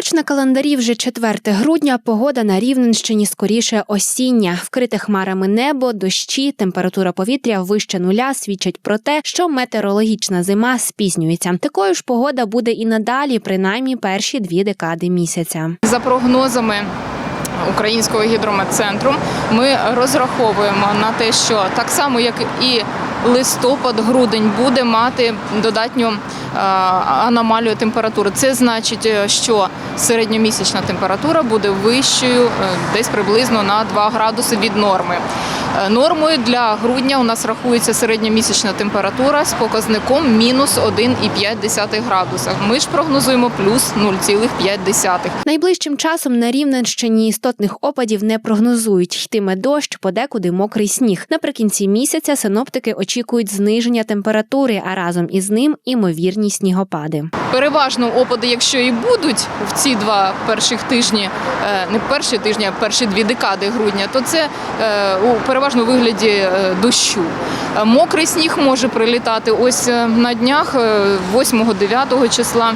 Хоч на календарі вже 4 грудня, погода на Рівненщині скоріше осіння. Вкрите хмарами небо, дощі, температура повітря вище нуля свідчать про те, що метеорологічна зима спізнюється. Такою ж погода буде і надалі, принаймні перші дві декади місяця. За прогнозами Українського гідрометцентру, ми розраховуємо на те, що так само, як і листопад, грудень буде мати додатню е, аномалію температури. Це значить, е, що середньомісячна температура буде вищою е, десь приблизно на 2 градуси від норми. Е, Нормою для грудня у нас рахується середньомісячна температура з показником мінус 1,5 градуса. Ми ж прогнозуємо плюс 0,5. Найближчим часом на Рівненщині істотних опадів не прогнозують. Йтиме дощ, подекуди мокрий сніг. Наприкінці місяця синоптики очікують зниження температури, а разом із ним імовірні снігопади. Переважно опади, якщо і будуть в ці два перших тижні, е, не перші тижні, а перші дві декади грудня, то це е, у переважно вигляді е, дощу. Е, Мокрий сніг може прилітати ось е, на днях, 8-9 числа.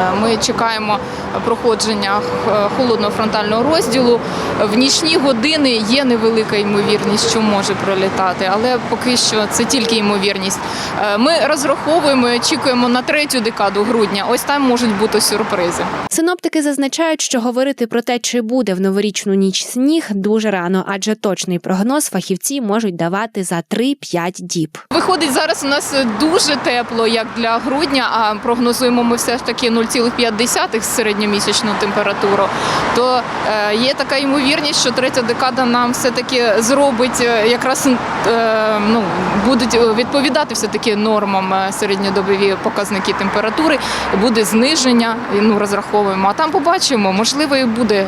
Е, Ми чекаємо проходження е, холодного фронтального розділу. В нічні години є невелика ймовірність, що може пролітати, але поки що це тільки ймовірність. Е, Ми розраховуємо і очікуємо на третю декаду грудня. Ось там можуть бути сюрпризи. Синоптики зазначають, що говорити про те, чи буде в новорічну ніч сніг, дуже рано, адже точний прогноз фахівці можуть давати за 3-5 діб. Виходить, зараз у нас дуже тепло, як для грудня, а прогнозуємо ми все ж таки 0,5 середньомісячну температуру. То е, є така ймовірність, що третя декада нам все-таки зробить е, якраз е, ну, будуть відповідати все-таки нормам середньодобові показники температури, буде зниження, ну розраховуємо. А там побачимо, можливо, і буде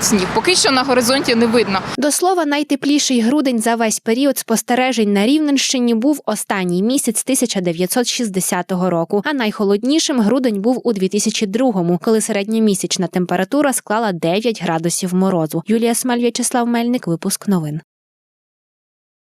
сніг. Поки що на горизонті не видно. До слова, найтепліший грудень за весь період спостережень на Рівненщині був останній місяць 1960 року, а найхолоднішим грудень був у 2002-му, коли середньомісячна температура склала 9 градусів морозу. Юлія Смаль, В'ячеслав Мельник, випуск новин.